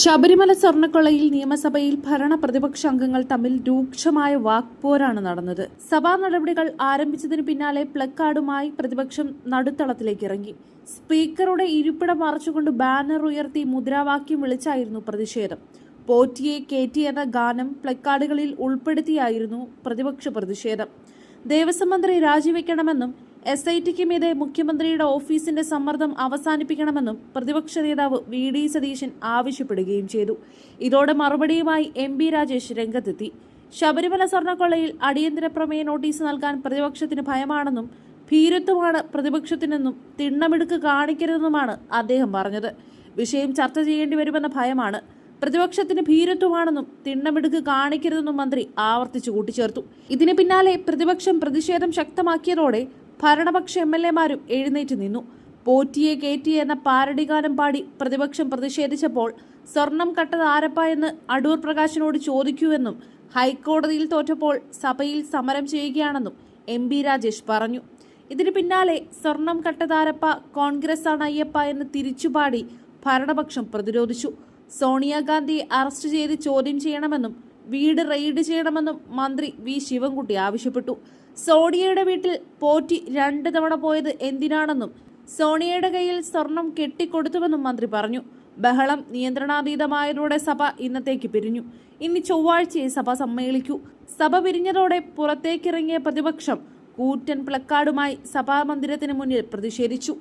ശബരിമല സ്വർണക്കൊള്ളയിൽ നിയമസഭയിൽ ഭരണ പ്രതിപക്ഷ അംഗങ്ങൾ തമ്മിൽ രൂക്ഷമായ വാക്പോരാണ് നടന്നത്. സഭാ നടപടികൾ ആരംഭിച്ചതിന് പിന്നാലെ പ്ലക്കാർഡുമായി പ്രതിപക്ഷം നടുത്തളത്തിലേക്ക് ഇറങ്ങി. സ്പീക്കറുടെ ഇരിപ്പിടം മറച്ചുകൊണ്ട് ബാനർ ഉയർത്തി മുദ്രാവാക്യം വിളിച്ചായിരുന്നു പ്രതിഷേധം. പോറ്റിയെ കേറ്റി എന്ന ഗാനം പ്ലക്കാർഡുകളിൽ ഉൾപ്പെടുത്തിയായിരുന്നു പ്രതിപക്ഷ പ്രതിഷേധം. ദേവസ്വം മന്ത്രി രാജിവെക്കണമെന്നും എസ് ഐ ടിക്ക് മീതെ മുഖ്യമന്ത്രിയുടെ ഓഫീസിന്റെ സമ്മർദ്ദം അവസാനിപ്പിക്കണമെന്നും പ്രതിപക്ഷ നേതാവ് വി ഡി സതീശൻ ആവശ്യപ്പെടുകയും ചെയ്തു. ഇതോടെ മറുപടിയുമായി എം ബി രാജേഷ് രംഗത്തെത്തി. ശബരിമല സ്വർണക്കൊള്ളയിൽ അടിയന്തര പ്രമേയ നോട്ടീസ് നൽകാൻ പ്രതിപക്ഷത്തിന് ഭയമാണെന്നും ഭീരുത്വമാണ് പ്രതിപക്ഷത്തിനെന്നും തിണ്ണമിടുക്ക് കാണിക്കരുതെന്നുമാണ് അദ്ദേഹം പറഞ്ഞത്. വിഷയം ചർച്ച ചെയ്യേണ്ടി വരുമെന്ന ഭയമാണ്. പ്രതിപക്ഷത്തിന് ഭീരത്വമാണെന്നും തിണ്ണമിടുക്ക് കാണിക്കരുതെന്നും മന്ത്രി ആവർത്തിച്ചു കൂട്ടിച്ചേർത്തു. ഇതിന് പിന്നാലെ പ്രതിപക്ഷം പ്രതിഷേധം ശക്തമാക്കിയതോടെ ഭരണപക്ഷ എം എൽ എമാരും എഴുന്നേറ്റ് നിന്നു. പോറ്റിയെ കയറ്റി എന്ന പാരടി ഗാനം പാടി പ്രതിപക്ഷം പ്രതിഷേധിച്ചപ്പോൾ സ്വർണം കട്ടത് ആരപ്പ എന്ന് അടൂർ പ്രകാശിനോട് ചോദിക്കൂവെന്നും ഹൈക്കോടതിയിൽ തോറ്റപ്പോൾ സഭയിൽ സമരം ചെയ്യുകയാണെന്നും എം ബി രാജേഷ് പറഞ്ഞു. ഇതിന് പിന്നാലെ സ്വർണം കട്ടതാരപ്പ കോൺഗ്രസ് ആണ് അയ്യപ്പ എന്ന് തിരിച്ചുപാടി ഭരണപക്ഷം പ്രതിരോധിച്ചു. സോണിയാഗാന്ധിയെ അറസ്റ്റ് ചെയ്ത് ചോദ്യം ചെയ്യണമെന്നും വീട് റെയ്ഡ് ചെയ്യണമെന്നും മന്ത്രി വി ശിവൻകുട്ടി ആവശ്യപ്പെട്ടു. സോണിയയുടെ വീട്ടിൽ പോറ്റി രണ്ട് തവണ പോയത് എന്തിനാണെന്നും സോണിയയുടെ കയ്യിൽ സ്വർണം കെട്ടിക്കൊടുത്തുവെന്നും മന്ത്രി പറഞ്ഞു. ബഹളം നിയന്ത്രണാതീതമായതോടെ സഭ ഇന്നത്തേക്ക് പിരിഞ്ഞു. ഇനി ചൊവ്വാഴ്ചയെ സഭ സമ്മേളിക്കൂ. സഭ പിരിഞ്ഞതോടെ പുറത്തേക്കിറങ്ങിയ പ്രതിപക്ഷം കൂറ്റൻ പ്ലക്കാർഡുമായി സഭാമന്ദിരത്തിന് മുന്നിൽ പ്രതിഷേധിച്ചു.